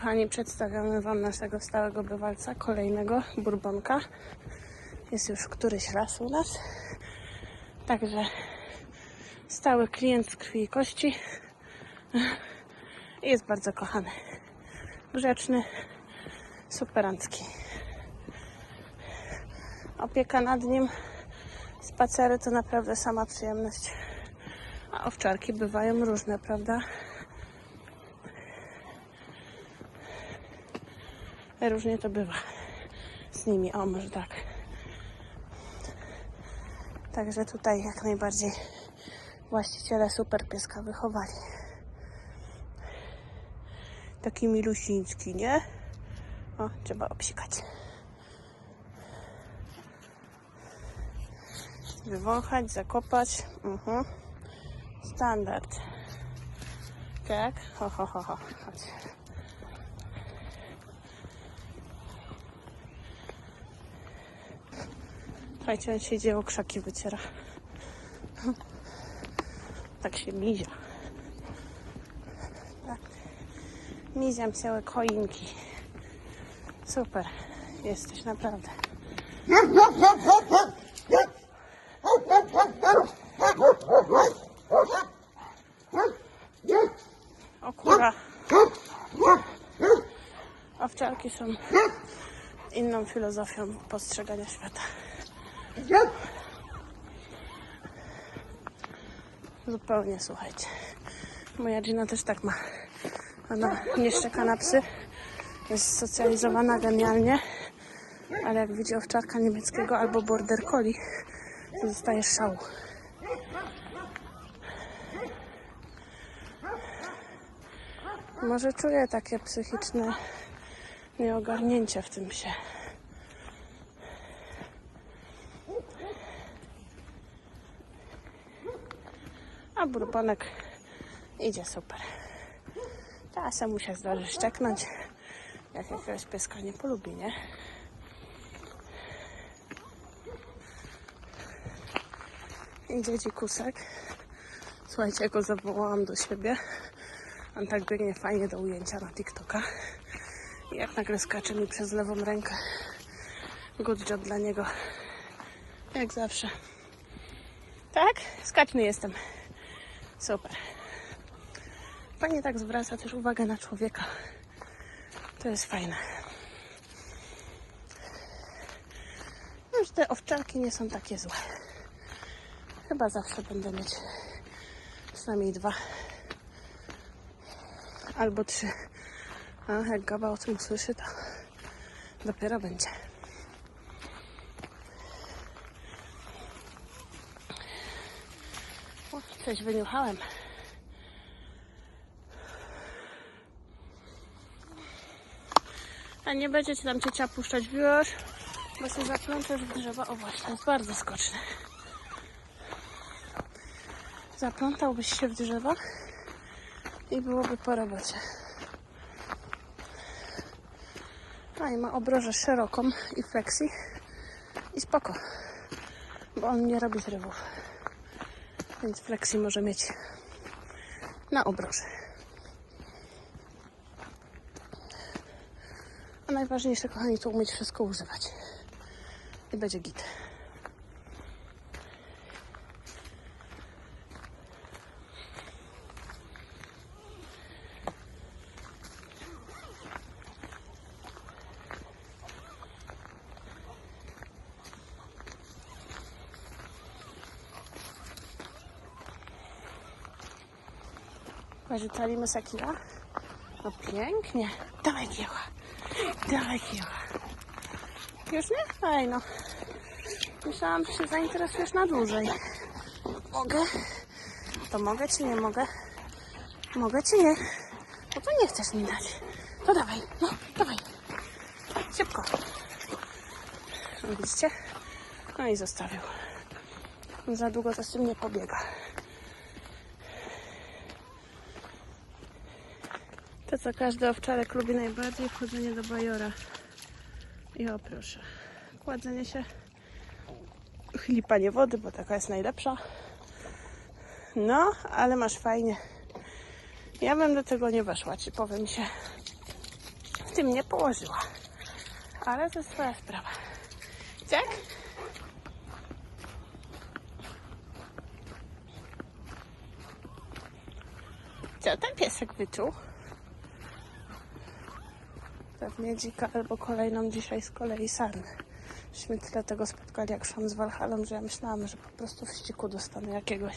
kochani, przedstawiamy Wam naszego stałego bywalca, kolejnego burbonka. Jest już któryś raz u nas. Także stały klient z krwi i kości. Jest bardzo kochany. Grzeczny, superancki. Opieka nad nim, spacery to naprawdę sama przyjemność. A owczarki bywają różne, prawda? Różnie to bywa z nimi. O, może tak. Także tutaj jak najbardziej właściciele super pieska wychowali. Taki milusiński, nie? O, trzeba obsikać. Wywąchać, zakopać. Mhm. Standard. Tak? Ho, ho, ho, ho. Chodź. Słuchajcie, on się dzieło krzaki wyciera. Tak się mizia. Tak. Miziam całe choinki. Super. Jesteś naprawdę. O kura. Owczarki są inną filozofią postrzegania świata. Zupełnie, słuchajcie. Moja Gina też tak ma. Ona nie szczeka na psy. Jest socjalizowana genialnie. Ale jak widzi owczarka niemieckiego albo border collie, to dostaje szału. Może czuję takie psychiczne nieogarnięcie w tym psie. A burbonek idzie super. Czasem mu się zdarzy szczeknąć, jak jakiegoś pieska nie polubi, nie? Idzie dzikusek. Słuchajcie, go zawołałam do siebie. On tak biegnie fajnie do ujęcia na TikToka. I jak nagle skacze mi przez lewą rękę. Good job dla niego. Jak zawsze. Tak? Skaczny jestem. Super. Fajnie tak zwraca też uwagę na człowieka. To jest fajne. No, że te owczarki nie są takie złe. Chyba zawsze będę mieć przynajmniej dwa albo trzy. A jak Gaba o tym usłyszy, to dopiero będzie. Coś wyniuchałem. A nie będziecie tam ciocia puszczać wiór, bo się zaplączesz w drzewa. O właśnie, jest bardzo skoczny. Zaplątałbyś się w drzewa i byłoby po robocie. A i ma obrożę szeroką i flexi i spoko, bo on nie robi zrywów. Więc flexi może mieć na obroży. A najważniejsze, kochani, to umieć wszystko używać. I będzie git. Porzucali Sakira? No pięknie. Dawaj kieła. Dawaj kieła. Już nie? Ej no. Myślałam, że się zainteresujesz na dłużej. Mogę? To mogę czy nie mogę? Mogę czy nie? No to nie chcesz mi dać. To dawaj. No, dawaj. Szybko. Widzicie? No i zostawił. Za długo to z tym nie pobiega. Co każdy owczarek lubi najbardziej, wchodzenie do bajora. I o proszę, kładzenie się, chlipanie wody, bo taka jest najlepsza. No, ale masz fajnie. Ja bym do tego nie weszła, ci powiem się. w tym nie położyła. Ale to jest twoja sprawa. Jack? Co ten piesek wyczuł? Pewnie dzika albo kolejną dzisiaj z kolei sarnę. Myśmy tyle tego spotkali jak szłam z Walhalą, że ja myślałam, że po prostu w ściku dostanę jakiegoś.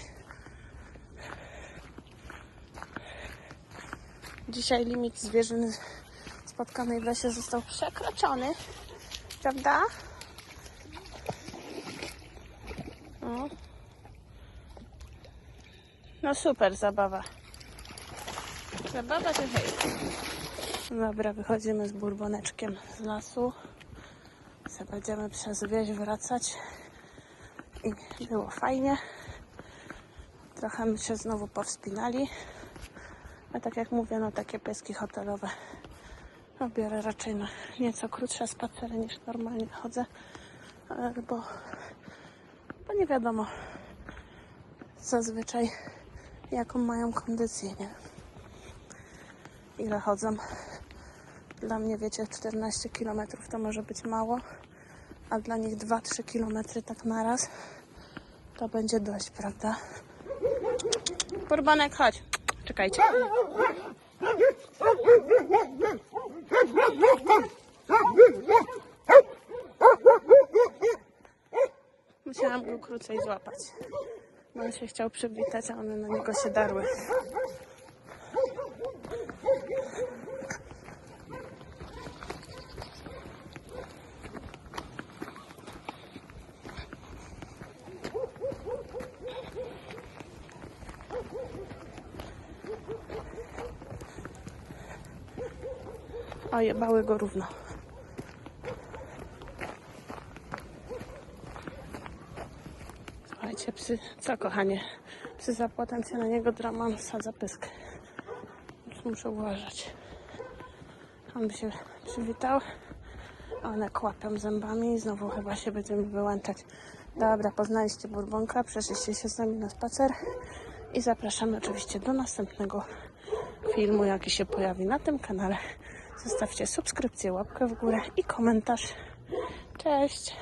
Dzisiaj limit zwierzyny spotkanej w lesie został przekroczony. Prawda? No. No super zabawa. Zabawa to hej. Dobra, wychodzimy z burboneczkiem z lasu. Se będziemy przez wieś wracać. I było fajnie. Trochę my się znowu powspinali. A tak jak mówię, no takie pieski hotelowe biorę raczej na nieco krótsze spacery niż normalnie chodzę. Bo, bo nie wiadomo zazwyczaj jaką mają kondycję, nie? Ile chodzą. Dla mnie, wiecie, 14 km to może być mało, a dla nich 2-3 km tak naraz to będzie dość, prawda? Kurbanek, chodź. Czekajcie. Musiałam go krócej złapać. Bo on się chciał przywitać, a one na niego się darły. O, jebały go równo. Słuchajcie, psy, co kochanie? Psy za płotem się na niego dramą sadza pysk. Muszę uważać. On by się przywitał. a One kłapią zębami i znowu chyba się będziemy wyłączać. Dobra, poznaliście Burbonka, przeszliście się z nami na spacer i zapraszamy oczywiście do następnego filmu, jaki się pojawi na tym kanale. Zostawcie subskrypcję, łapkę w górę i komentarz. Cześć!